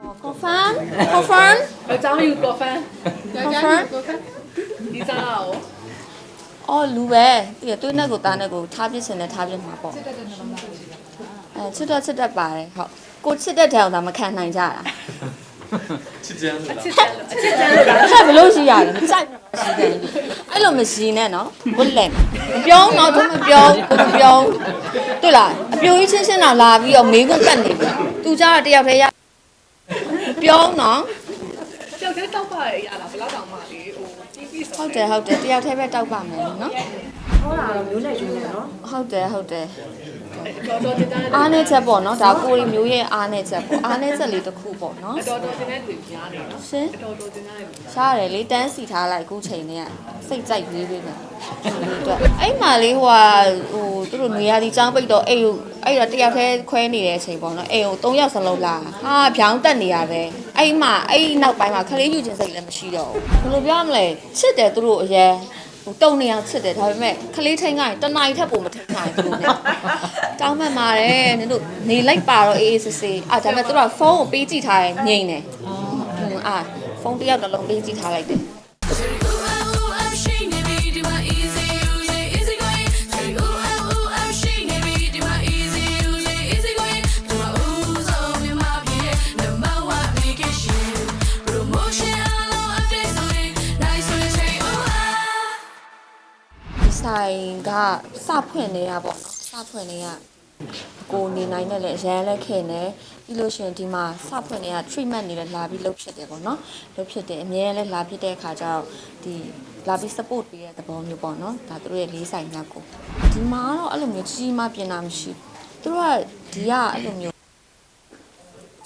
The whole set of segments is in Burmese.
confirm confirm ယောက်ျားယူကော်ဖန်ယောက်ျားယူကော်ဖန်ဒီစားရောအော်လူပဲတကယ်တွေးနဲ့ကိုသားနဲ့ကိုထားပြစ်စင်နဲ့ထားပြစ်မှာပေါ့အဲချစ်တော့ချစ်တတ်ပါတယ်ဟုတ်ကိုချစ်တဲ့တောင်သာမခံနိုင်ကြတာချစ်ကြမ်းလားချစ်တယ်လို့အချစ်တယ်လို့လားအဲ့ဘယ်လို့ရှိရလဲမကြိုက်ရှိတယ်အဲ့လိုမရှိနဲ့နော်ဘုလက်မပြောင်းတော့သူမပြောင်းကိုမပြောင်းတွေ့လားအပြိုကြီးချင်းချင်းတော့လာပြီးတော့မေးခွန်းတက်နေပြီသူကြတော့တယောက်တည်းရ ပြောင်းနော်ကြောက်တဲ့တောက်ပါရရလားဘယ်လောက်တောင်မှလေဟိုတီးပြီးဟုတ်တယ်ဟုတ်တယ်တယောက်တည်းပဲတောက်ပါမယ်နော် ဟောတာတော့မျိုးနဲ့ကျွေးနေနော်ဟုတ်တယ်ဟုတ်တယ်တော်တော်တင်တဲ့အားနဲ့ချက်ပေါ့နော်ဒါကိုရီမျိုးရဲ့အားနဲ့ချက်ပေါ့အားနဲ့ချက်လေးတစ်ခုပေါ့နော်တော်တော်တင်တဲ့လူများနေနော်ရှင်တော်တော်တင်တဲ့လူရှားတယ်လေတန်းစီထားလိုက်အခုချိန်နဲ့စိတ်ကြိုက်လေးလေးနဲ့ဒီအတွက်အဲ့မှာလေးဟိုဟာဟိုသူတို့နေရာဒီចောင်းပိတ်တော့အိမ်ကိုအဲ့တော့တယောက်တည်းခွဲနေတဲ့အချိန်ပေါ့နော်အိမ်ကို၃ယောက်စလုံးလာဟာဖြောင်းတက်နေရပဲအဲ့မှာအဲ့နောက်ပိုင်းမှာခလေးယူခြင်းစိတ်လည်းမရှိတော့ဘူးဘယ်လိုပြောရမလဲချစ်တယ်သူတို့အရင် ဟိုတုံနေအောင်ချစ်တယ်ဒါပေမဲ့ခလေးထိန်ကရင်တနားရီထက်ပိုမထိန်နိုင်ဘူးလို့တောင်းမှန်ပါတယ်နင်တို့နေလိုက်ပါတော့အေးအေးဆေးဆေးအာဒါပေမဲ့သူတို့ကဖုန်းကိုပေးကြည့်ထားရင်ငြိမ့်တယ်အာဖုန်းတစ်ယောက်တစ်လုံးပေးကြည့်ထားလိုက်တယ် ဆိုင်ကစဖွင့်နေတာပေါ့နော်စဖွင့်နေရကိုနေနိုင်တဲ့လေအရန်လက်ခင်နေပြီးလို့ရှိရင်ဒီမှာစဖွင့်နေတာ treatment နေလဲလာပြီးလုပ်ဖြစ်တယ်ပေါ့နော်လုပ်ဖြစ်တယ်အများနဲ့လာဖြစ်တဲ့အခါကျတော့ဒီလာပြီး support ပေးတဲ့သဘောမျိုးပေါ့နော်ဒါသူတို့ရဲ့လေးဆိုင်များကိုဒီမှာကတော့အဲ့လိုမျိုးကြီးကြီးမားပြင်တာမရှိဘူးသူတို့ကဒီကအဲ့လိုမျိုး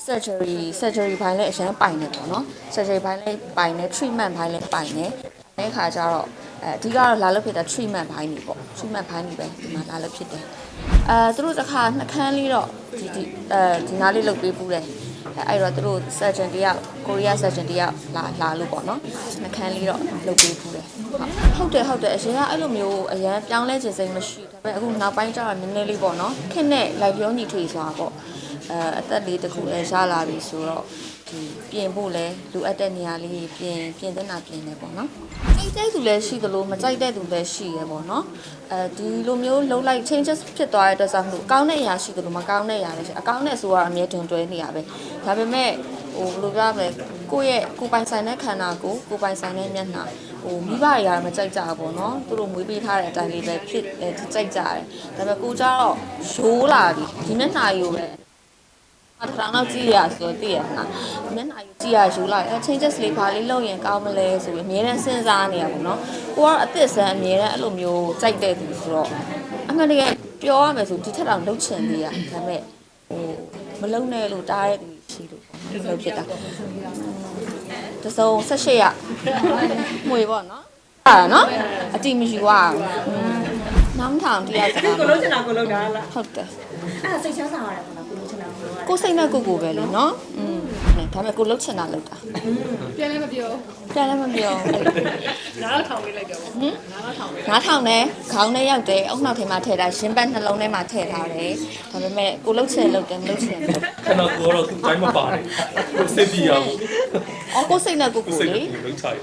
surgery surgery ဘိုင်းလည်းအရင်ပိုင်နေပေါ့နော် surgery ဘိုင်းလည်းပိုင်နေ treatment ဘိုင်းလည်းပိုင်နေတဲ့ခါကျတော့ အဲအဓိကတော့လာလို့ဖြစ်တာ treatment ဘိုင်းနေပေါ့ treatment ဘိုင်းနေပဲဒီမှာလာလို့ဖြစ်တယ်အဲသူတို့တစ်ခါနှကန်းလေးတော့ဒီဒီအဲဒီနားလေးလုတ်ပေးပူးတယ်အဲအဲ့တော့သူတို့ surgeon တယောက် Korea surgeon တယောက်လာလာလို့ပေါ့နော်နှကန်းလေးတော့လုတ်ပေးပူးတယ်ဟုတ်တယ်ဟုတ်တယ်အရင်ကအဲ့လိုမျိုးအရင်ပြောင်းလဲခြင်းစိတ်မရှိဒါပေမဲ့အခုနောက်ပိုင်းကျတော့နည်းနည်းလေးပေါ့နော်ခက်နဲ့လိုက်ပြောညီထွေဆိုတာပေါ့အဲအသက်လေးတစ်ခုလည်းရလာပြီဆိုတော့ ဒီပြင်ဖို့လဲလိုအပ်တဲ့နေရာလေးပြင်ပြင်တဲ့နာပြင်နေပေါ့နော်ကြိုက်တဲ့သူလည်းရှိသလိုမကြိုက်တဲ့သူလည်းရှိရပေါ့နော်အဲဒီလိုမျိုးလုံးလိုက် changes ဖြစ်သွားတဲ့အတွက်ဆိုမလို့ကောင်းတဲ့အရာရှိသလိုမကောင်းတဲ့အရာလည်းရှိအကောင်းတဲ့ဆိုတော့အမြဲတွင်တွဲနေရပဲဒါပေမဲ့ဟိုဘယ်လိုပြောရမလဲကိုယ့်ရဲ့ကိုယ်ပိုင်ဆိုင်တဲ့ခန္ဓာကိုယ်ကိုယ်ပိုင်ဆိုင်တဲ့မျက်နှာဟိုမိဘတွေကတော့မကြိုက်ကြဘူးပေါ့နော်သူတို့မွေးပေးထားတဲ့အတိုင်းလေးပဲဖြစ်အဲကြိုက်ကြတယ်ဒါပေမဲ့ကိုကြတော့ရိုးလာပြီဒီမျက်နှာကြီးကို ပဲအထောင်တော့ကြည့်ရဆိုတော့သိရမှာမျက်နှာယူကြည့်ရယူလိုက်အဲ changes လေးပါလေးလုပ်ရင်ကောင်းမလဲဆိုပြီးအများနဲ့စဉ်းစားနေရပါတော့ကိုကတော့အသစ်ဆန်းအများနဲ့အဲ့လိုမျိုးကြိုက်တဲ့သူဆိုတော့အမှန်တကယ်ပြောရမယ်ဆိုဒီထက်တောင်လှုပ်ချင်သေးရဒါပေမဲ့ဟိုမလုံနဲ့လို့တားတဲ့သူရှိလို့ပေါ့နော်လှုပ်ဖြစ်တာတစုံ18ရမွေပေါ့နော်အဲ့ဒါနော်အတိမယူရအောင်နောင်ထောင်တရားစကားကိုလုံးချင်တာကိုလုံးတာလားဟုတ်တယ်အဲ့ဒါစိတ်ချမ်းသာရတယ်ပေါ့နော် ကိုလုံးချင်တာကိုလုံးရတယ်ကိုယ်စိတ်နဲ့ကိုယ်ကိုယ်ပဲလေနော်อืมဒါပေမဲ့ကိုယ်လှုပ်ချင်တာလှုပ်တာပြန်လည်းမပြောပြန်လည်းမပြောနားတော့ထောင်ပေးလိုက်တယ်ပေါ့ဟင်နားတော့ထောင်ပေးနားထောင်နဲ့ခေါင်းနဲ့ရောက်တယ်အုံနောက်ထဲမှာထည့်တာရှင်ဘတ်နှလုံးထဲမှာထည့်ထားတယ်ဒါပေမဲ့ကိုယ်လှုပ်ချင်လှုပ်တယ်မလှုပ်ချင်ဘူးခဏကိုတော့သူတိုင်းမပါတယ်ကိုစိတ်ပြရအောင်အော်ကိုယ်စိတ်နဲ့ကိုယ်ကိုယ်စိတ်လေကိုလုံးချရ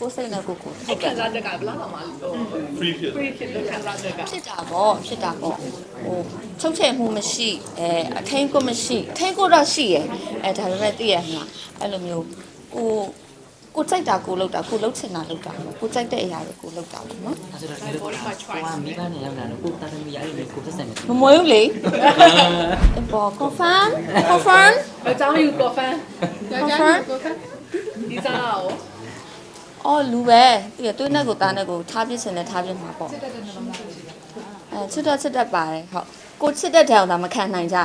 ကိုယ်စိတ်နဲ့ကိုယ်ကိုယ်ဟုတ်ခံကဲ့စားချက်ကဘယ်လောက်တောင်မှဟို free ဖြစ် free ဖြစ်လို့ခံစားချက်ကဖြစ်တာပေါ့ဖြစ်တာပေါ့ ဟိုချုပ်ချယ်မှုမရှိအဲအထင်းကိုမရှိအထင်းကိုတော့ရှိရယ်အဲဒါပေမဲ့သိရမှာအဲ့လိုမျိုးကိုကိုကြိုက်တာကိုလှုပ်တာကိုလှုပ်ချင်တာလှုပ်တာပေါ့ကိုကြိုက်တဲ့အရာတွေကိုလှုပ်တာပေါ့နော်အဲ့ဆိုတော့ဒီလိုကိုကမိဘနဲ့ရောက်လာတော့ကိုတာသမီးရရတယ်ကိုသက်ဆိုင်တယ်မမွေးဘူးလေပေါ် confirm confirm ယောက်ျားယူကော်ဖန်ယောက်ျားယူကော်ဖန်ဒီစားရောအော်လူပဲတကယ်တွေးနဲ့ကိုသားနဲ့ကိုထားပြစ်စင်နဲ့ထားပြစ်မှာပေါ့ အဲချစ်တော့ချစ်တတ်ပါတယ်ဟုတ်ကိုချစ်တဲ့တောင်သာမခံနိုင်ကြတာ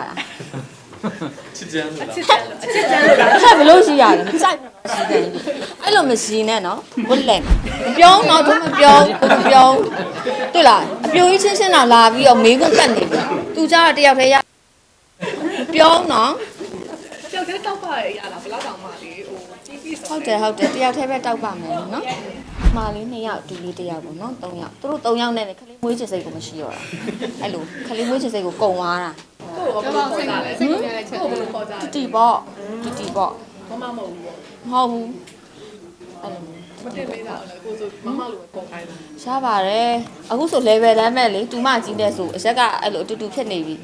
ချစ်ကြမ်းလားချစ်တယ်လို့အချစ်တယ်လို့လားအဲ့ဘယ်လို့ရှိရလဲမကြိုက်ရှိတယ်အဲ့လိုမရှိနဲ့နော်ဘုလက်မပြောင်းတော့သူမပြောင်းကိုမပြောင်းတွေ့လားအပြိုကြီးချင်းချင်းတော့လာပြီးတော့မေးခွန်းတက်နေပြီသူကြတော့တယောက်တည်းရပြောင်းနော်ကြောက်တဲ့တောက်ပါရရလားဘယ်လောက်တောင်မှလေဟိုတီးပြီးဟုတ်တယ်ဟုတ်တယ်တယောက်တည်းပဲတောက်ပါမယ်နော် မာလေးနှစ်ယောက်တူလေးတစ်ယောက်ပေါ့နော်သုံးယောက်သူတို့သုံးယောက်နဲ့ခလေးမွေးချင်စိတ်ကိုမရှိတော့တာအဲ့လိုခလေးမွေးချင်စိတ်ကိုကုံသွားတာကိုယ်ကဘယ်လိုခေါ်ကြလဲစိတ်ကိုလည်းချက်ကိုဘယ်လိုခေါ်ကြလဲတီပေါ့တီတီပေါ့မမမဟုတ်ဘူးပေါ့မဟုတ်ဘူးအဲ့လိုမျိုးမတင်ပေးတာလည်းကိုဆိုမမလိုပဲပေါ်ခိုင်းတာရပါတယ်အခုဆို level တန်းမဲ့လေတူမကြီးတဲ့ဆိုအရက်ကအဲ့လိုအတူတူဖြစ်နေပြီ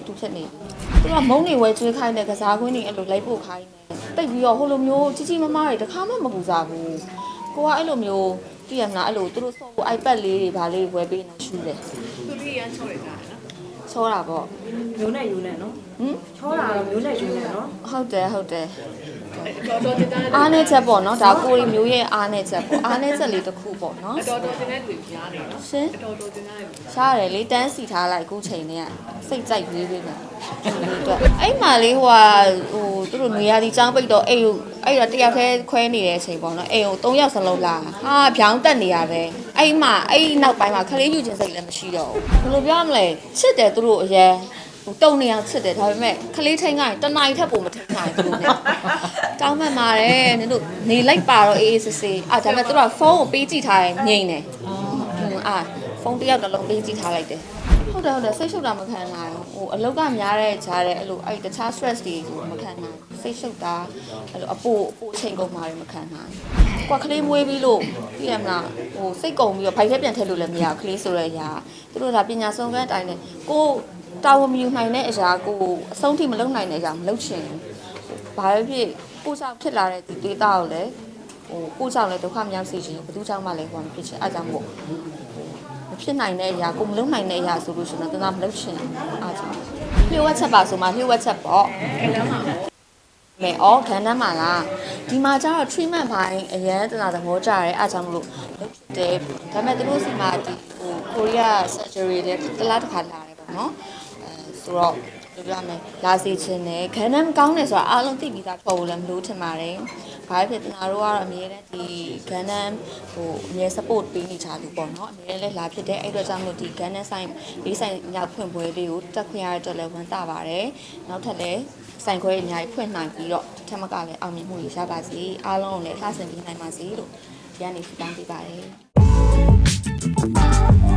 အတူဖြစ်နေပြီသူကမုံနေဝဲကျွေးခိုင်းတဲ့ကစားကွင်းတွေအဲ့လိုလိုက်ပို့ခိုင်းတယ်တိတ်ပြီးတော့ဟိုလိုမျိုးကြီးကြီးမားမားတွေတစ်ခါမှမပူစားဘူး ကိုကအဲ့လိုမျိုးတည်ရမလားအဲ့လိုသူတို့ဆော့ဖို့ iPad လေးတွေဗာလေးဝယ်ပေးနေရှူတယ်သူတို့ရမ်းချော်ရတာနော်ချောတာပေါ့မျိုးနဲ့ယူနဲ့နော် ဟမ်ချောတာတော့မျိုးနဲ့ယူနဲ့နော်ဟုတ်တယ်ဟုတ်တယ်တော်တော်တင်တဲ့အားနေချက်ပေါ့နော်ဒါကိုရီမျိုးရဲ့အားနေချက်ပေါ့အားနေချက်လေးတစ်ခုပေါ့နော်တော်တော်တင်တဲ့လူများနေနော်ရှင်တော်တော်တင်တဲ့လူရှားတယ်လေတန်းစီထားလိုက်အခုချိန်နဲ့စိတ်ကြိုက်ရေးပေးမယ်အတွက်အဲ့မှာလေးဟိုဟာဟိုသူတို့နေရာဒီចောင်းပိတ်တော့အဲ့ဟိုအဲ့တော့တယောက်တည်းခွဲနေတဲ့အချိန်ပေါ့နော်အဲ့ဟို၃ယောက်စလုံးလာဟာဗျောင်းတက်နေရပဲအဲ့မှာအဲ့နောက်ပိုင်းမှာခလေးယူခြင်းစိတ်လည်းမရှိတော့ဘူးဘယ်လိုပြောရမလဲချစ်တယ်သူတို့အရင် ဟိုတုံနေအောင်ချစ်တယ်ဒါပေမဲ့ခလေးထိန်ကရင်တနားရီထက်ပိုမထိန်နိုင်ဘူးနဲ့တောင်းမှန်ပါတယ်နင်တို့နေလိုက်ပါတော့အေးအေးဆေးဆေးအာဒါပေမဲ့သူတို့ကဖုန်းကိုပေးကြည့်ထားရင်ငြိမ့်တယ်ဟုတ်အာဖုန်းတစ်ယောက်တစ်လုံးပေးကြည့်ထားလိုက်တယ်ဟုတ်တယ်ဟုတ်တယ်စိတ်ရှုပ်တာမခံနိုင်ဘူးဟိုအလုတ်ကများတဲ့ဂျားတဲ့အဲ့လိုအဲ့တခြား stress တွေကိုမခံနိုင်ဘူးစိတ်ရှုပ်တာအဲ့လိုအပို့အပို့အချိန်ကုန်မှာတွေမခံနိုင်ဘူးကွာကလေးမွေးပြီးလို့ပြည့်ရမလားဟိုစိတ်ကုန်ပြီးတော့ဘိုက်ထဲပြန်ထည့်လို့လည်းမရဘူးကလေးဆိုတဲ့အရာသူတို့ကပညာဆုံးကန်းအတိုင်းနဲ့ကို တာဝန်မယူနိုင်တဲ့အရာကိုအဆုံးထိမလုပ်နိုင်တဲ့အရာမလုပ်ချင်ဘူးဘာပဲဖြစ်ကိုကြောင့်ဖြစ်လာတဲ့ဒီဒေတာကိုလည်းဟိုကိုကြောင့်လည်းဒုက္ခမရောက်စေချင်ဘူးဘယ်သူကြောင့်မှလည်းဟိုမဖြစ်ချင်အဲကြောင့်မို့မဖြစ်နိုင်တဲ့အရာကိုမလုပ်နိုင်တဲ့အရာဆိုလို့ရှိရင်တော့တနာမလုပ်ချင်ဘူးအားကြောင့်လျှို့ဝှက်ချက်ပါဆိုမှလျှို့ဝှက်ချက်ပေါ့အဲ့လမ်းမှာပေါ့မယ်ဩခန္ဓာမှာလားဒီမှာကျတော့ treatment ဘိုင်းအရန်တနာသဘောကျတယ်အားကြောင့်မလို့လုပ်ဖြစ်တယ်ဒါပေမဲ့သူတို့စီမှာဒီဟိုကိုရီးယား surgery တဲ့တစ်လားတစ်ခါလာတယ်ပေါ့ နော်အဲဆိုတော့ပြောပြမယ်လာစီခြင်းနဲ့ခန္ဓာမကောင်းတယ်ဆိုတာအားလုံးသိပြီးသားထွက်ဖို့လည်းမလို့ထင်ပါတယ်ဘာဖြစ်တနာတို့ကတော့အမြဲတမ်းဒီခန္ဓာဟိုအမြဲ support ပေးနေကြသူပေါ့နော်အမြဲလည်းလာဖြစ်တဲ့အဲ့တော့ကြောင့်မလို့ဒီခန္ဓာဆိုင်လေးဆိုင်ညဖွင့်ပွဲလေးကိုတက်ခွင့်ရတဲ့အတွက်လည်းဝမ်းသာပါတယ်နောက်ထပ်လည်းဆိုင်ခွဲအများကြီးဖွင့်နိုင်ပြီးတော့ထက်မကလည်းအောင်မြင်မှုတွေရပါစေအားလုံးကိုလည်းလှဆင်ပြီးနိုင်ပါစေလို့ဒီကနေ့ဆုတောင်းပေးပါတယ်